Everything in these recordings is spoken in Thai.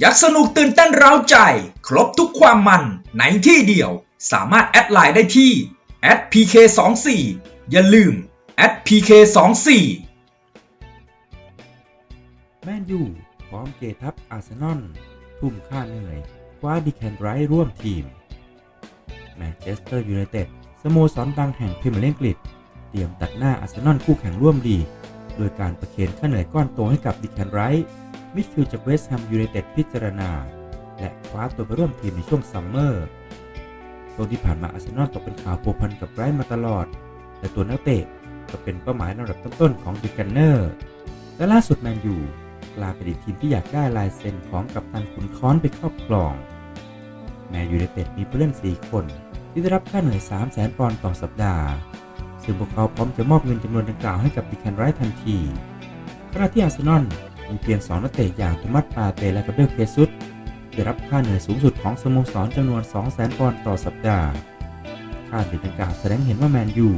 อยากสนุกตื่นเต้นเร้าใจ ครบทุกความมันในที่เดียว สามารถแอดไลน์ได้ที่ @pk24 อย่าลืม @pk24 แมนยูพร้อมเกทับอาร์เซนอลทุ่มค่าเหนื่อยคว้าดิแคนไรท์ร่วมทีม แมนเชสเตอร์ยูไนเต็ดสโมสรดังแห่งพรีเมียร์ลีกอังกฤษเตรียมตัดหน้าอาร์เซนอลคู่แข่งร่วมดี โดยการประเคนค่าเหนื่อยก้อนโตให้กับดิแคนไรท์ มิดฟิลด์จากเวสต์แฮมยูไนเต็ดพิจารณา และคว้าตัวไปร่วมทีมในช่วงซัมเมอร์ช่วงที่ผ่านมาอาร์เซนอลตกเป็นข่าวพัวพันกับไรท์มาตลอด แต่ตัวนักเตะก็เป็นเป้าหมายลำดับต้นๆของดิแคนเนอร์และล่าสุดแมนยูกลายเป็นอีกทีมที่อยากได้ลายเซ็นของกัปตันขุนค้อนไปครอบครอง แมนยูไนเต็ดมีผู้เล่น 4 คน ที่ได้รับค่าเหนื่อย 3 0 0 0 0 0ปอนด์ต่อสัปดาห์ ซึ่งพวกเขาพร้อมจะมอบเงินจำนวนดังกล่าวให้กับดิแคนไรท์ทันทีขณะที่อาร์เซนอล มีเพียง2นักเตะอย่างโทมัสปาเตและกับเบลเคซุสได้รับค่าเหนื่อยสูงสุดของสโมสรจำนวน 2 0 0 0 0 0 ปอนด์ต่อสัปดาห์ ค่าเหนื่อยดังกล่าวแสดงเห็นว่าแมนยู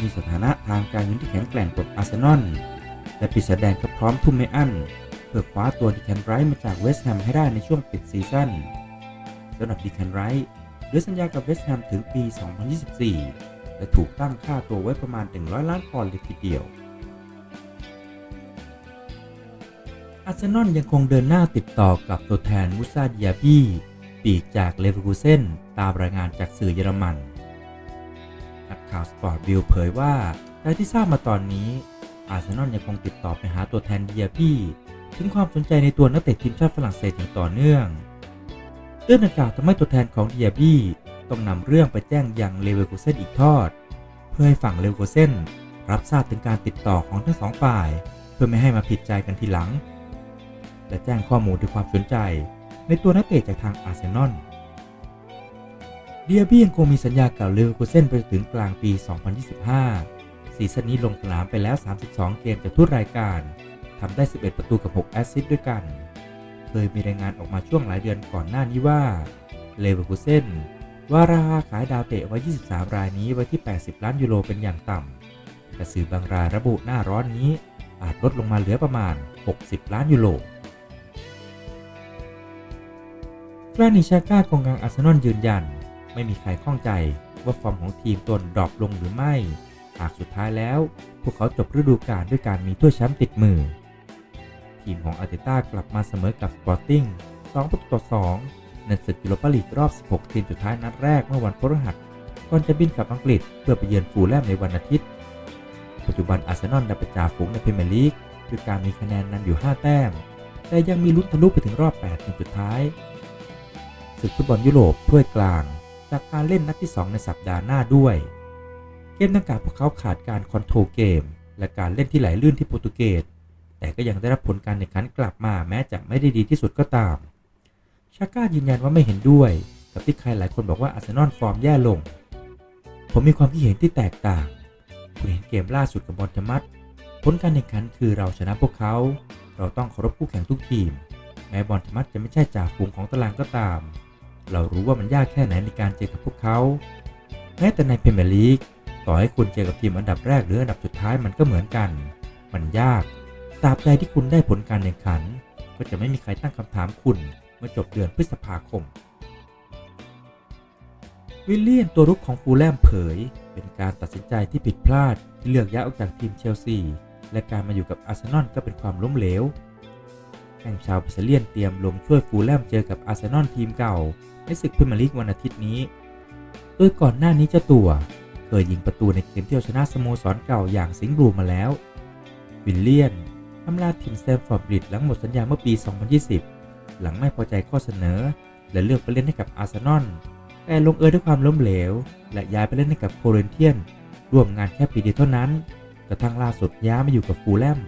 มีสถานะทางการเงินที่แข็งแกร่งกว่าอาร์เซนอลและปีศาจแดงก็พร้อมทุ่มไม่อั้น เพื่อคว้าตัวดิแคนไรท์มาจากเวสต์แฮมให้ได้ในช่วงปิดซีซั่นสำหรับดิแคนไรท์เหลือสัญญากับเวสต์แฮมถึงปี 2024 และถูกตั้งค่าตัวไว้ประมาณ 100 ล้านปอนด์เลยทีเดียว อาร์เซนอลยังคงเดินหน้าติดต่อกับตัวแทนมุซาดิยาบีปีกจากเลเวอร์คูเซนตามรายงานจากสื่อเยอรมัน นักข่าวสปอร์ตบิลเผยว่าแต่ที่ทราบมาตอนนี้ อาร์เซนอลยังคงติดต่อไปหาตัวแทนเดียบี้ถึงความสนใจในตัวนักเตะทีมชาติฝรั่งเศสอย่างต่อเนื่องเรื่องดังกล่าวทำให้ตัวแทนของเดียบี้ต้องนำเรื่องไปแจ้งยังเลเวอร์คูเซนอีกทอด เพื่อให้ฝั่งเลเวอร์คูเซนรับทราบถึงการติดต่อของทั้งสองฝ่าย เพื่อไม่ให้มาผิดใจกันทีหลัง และแจ้งข้อมูลถึงความสนใจ ในตัวนักเตะจากทางอาร์เซนอลเดียบี้ยังคงมีสัญญากับเลเวอร์คูเซนไปถึงกลางปี 2025 ซีซั่นนี้ลงสนามไปแล้ว 32 เกมจากทุกรายการ ทำได้ 11 ประตูกับ 6 แอสซิสต์ด้วยกัน เคยมีรายงานออกมาช่วงหลายเดือนก่อนหน้านี้ว่าเลเวอร์คูเซนว่าราคาขายดาวเตะไว้ 23 รายนี้ไว้ที่ 80 ล้านยูโรเป็นอย่างต่ำแต่สื่อบางรายระบุหน้าร้อนนี้อาจลดลงมาเหลือประมาณ 60 ล้านยูโร แฟรนิชาก้า กองกลางอาร์เซนอลยืนยัน ไม่มีใครข้องใจว่าฟอร์มของทีมตนดรอปลงหรือไม่ หากสุดท้ายแล้ว พวกเขาจบฤดูกาลด้วยการมีถ้วยแชมป์ติดมือ ทีมของอาร์เตต้ากลับมาเสมอกับสปอร์ติ้ง2ประตูต่อ 2 ในศึกยูโรปาลีกรอบ 16 ทีมสุดท้ายนัดแรกเมื่อวันพฤหัสก่อนจะบินกลับอังกฤษเพื่อไปเยือนฟูลแลมในวันอาทิตย์ ปัจจุบันอาร์เซนอลได้ไปจ่าฝูงในพรีเมียร์ลีกด้วยการมีคะแนนนำอยู่ 5 แต้ม แต่ยังมีลุ้นทะลุไปถึงรอบ 8 ทีมสุดท้าย ศึกฟุตบอลยุโรปถ้วยกลาง จากการเล่นนัดที่ 2 ในสัปดาห์หน้าด้วย เกมดังกล่าวพวกเขาขาดการคอนโทรลเกม และการเล่นที่ไหลลื่นที่โปรตุเกสแต่ก็ยังได้รับผลการแข่งขันกลับมาแม้จะไม่ได้ดีที่สุดก็ตาม ชาก้ายืนยันว่าไม่เห็นด้วย กับที่ใครหลายคนบอกว่าอาร์เซนอลฟอร์มแย่ลง ผมมีความคิดเห็นที่แตกต่างคุณเห็นเกมล่าสุดกับบอลธมัดผลการแข่งขันคือเราชนะพวกเขา เราต้องเคารพคู่แข่งทุกทีม แม้บอลธมัดจะไม่ใช่จ่าฝูงของตารางก็ตาม เรารู้ว่ามันยากแค่ไหนในการเจอกับพวกเขาแม้แต่ในพรีเมียร์ลีกต่อให้คุณเจอกับทีมอันดับแรกหรืออันดับสุดท้ายมันก็เหมือนกัน มันยากตราบใดที่คุณได้ผลการแข่งขัน ก็จะไม่มีใครตั้งคำถามคุณเมื่อจบเดือนพฤษภาคม วิลเลียนตัวรุกของฟูลแลมเผย เป็นการตัดสินใจที่ผิดพลาดที่เลือกย้ายออกจากทีมเชลซีและการมาอยู่กับอาร์เซนอลก็เป็นความล้มเหลว แข่งชาวบราซิเลียนเตรียมลงช่วยฟูลแลมเจอกับอาร์เซนอลทีมเก่า ในศึกพรีเมียร์ลีกวันอาทิตย์นี้ โดยก่อนหน้านี้เจ้าตัว เคยยิงประตูในเกมที่เอาชนะสโมสรเก่าอย่างสิงห์บลูมาแล้ว วิลเลียนทำลาทีมแซมฟอร์ดบริดหลังหมดสัญญาเมื่อปี 2020 หลังไม่พอใจข้อเสนอ และเลือกไปเล่นให้กับอาร์เซนอลแต่ลงเอยด้วยความล้มเหลว และย้ายไปเล่นให้กับโคเรนเทียน ร่วมงานแค่ปีเดียวเท่านั้นกระทั่งล่าสุดย้ายมาอยู่กับฟูลแลม